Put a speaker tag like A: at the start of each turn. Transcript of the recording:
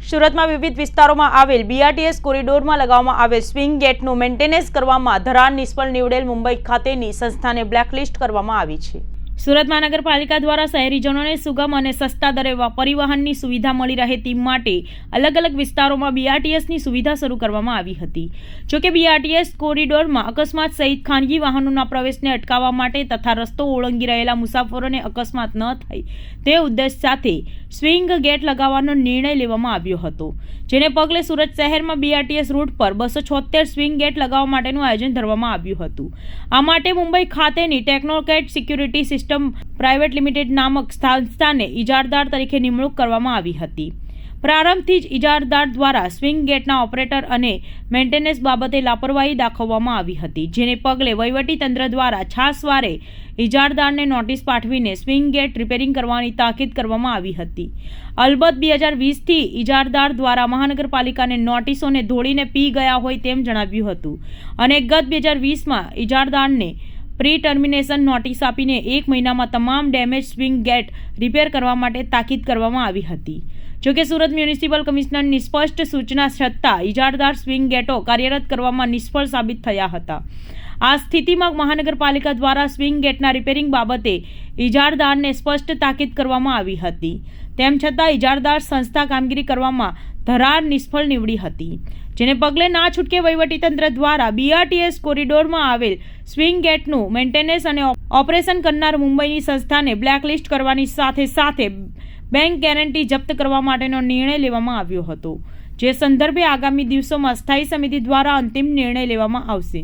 A: સુરતમાં વિવિધ વિસ્તારોમાં આવેલ બીઆરટીએસ કોરિડોરમાં લગાવવામાં આવેલ સ્વિંગ ગેટનું મેન્ટેનન્સ કરવામાં ધરાર નિષ્ફળ નીવડેલ મુંબઈ ખાતેની સંસ્થાને બ્લેકલિસ્ટ કરવામાં આવી છે. સુરત મહાનગરપાલિકા દ્વારા શહેરીજનોને સુગમ અને સસ્તા દરે પરિવહનની સુવિધા મળી રહે તે માટે અલગ અલગ વિસ્તારોમાં બીઆરટીએસની સુવિધા શરૂ કરવામાં આવી હતી. જોકે બીઆરટીએસ કોરિડોરમાં અકસ્માત સહિત ખાનગી વાહનોના પ્રવેશને અટકાવવા માટે તથા રસ્તો ઓળંગી રહેલા મુસાફરોને અકસ્માત ન થાય તે ઉદ્દેશ સાથે સ્વિંગ ગેટ લગાવવાનો નિર્ણય લેવામાં આવ્યો હતો, જેને પગલે સુરત શહેરમાં બીઆરટીએસ રૂટ પર બસો છોતેર સ્વિંગ ગેટ લગાવવા માટેનું આયોજન ધરવામાં આવ્યું હતું. આ માટે મુંબઈ ખાતેની Technocrat security system private limited નામક સંસ્થાને ઇજારદાર તરીકે નિમણૂક કરવામાં આવી હતી. પ્રારંભથી જ ઇજારદાર દ્વારા સ્વિંગ ગેટના ઓપરેટર અને મેન્ટેનન્સ બાબતે લાપરવાહી દાખવવામાં આવી હતી, જેને પગલે વહીવટીતંત્ર દ્વારા છાસવારે ઇજારદારને નોટિસ પાઠવીને સ્વિંગ ગેટ રિપેરિંગ કરવાની તાકીદ કરવામાં આવી હતી. અલબત્ત બે હજાર વીસથી ઇજારદાર દ્વારા મહાનગરપાલિકાને નોટિસોને ધોળીને પી ગયા હોય તેમ જણાવ્યું હતું અને ગત બે હજાર વીસમાં ઇજારદારને પ્રી ટર્મિનેશન નોટિસ આપીને એક મહિનામાં તમામ ડેમેજ સ્વિંગ ગેટ રિપેર કરવા માટે તાકીદ કરવામાં આવી હતી. જોકે સુરત મ્યુનિસિપલ કમિશનરની સ્પષ્ટ સૂચના છતાં ઇજારદાર સ્વિંગ ગેટો કાર્યરત કરવામાં નિષ્ફળ સાબિત થયા હતા. આ સ્થિતિમાં મહાનગરપાલિકા દ્વારા સ્વિંગ ગેટના રિપેરિંગ બાબતે ઇજારદારને સ્પષ્ટ તાકીદ કરવામાં આવી હતી. તેમ છતાં ઇજારદાર સંસ્થા કામગીરી કરવામાં ધરાર નિષ્ફળ નીવડી હતી. જેને પગલે ના છૂટકે વહીવટીતંત્ર દ્વારા બીઆરટીએસ કોરિડોરમાં આવેલ સ્વિંગ ગેટનું મેન્ટેનન્સ અને ઓપરેશન કરનાર મુંબઈની સંસ્થાને બ્લેકલિસ્ટ કરવાની સાથે સાથે બેંક ગેરંટી જપ્ત કરવા માટેનો નિર્ણય લેવામાં આવ્યો હતો. જે સંદર્ભે આગામી દિવસોમાં સ્થાયી સમિતિ દ્વારા અંતિમ નિર્ણય લેવામાં આવશે.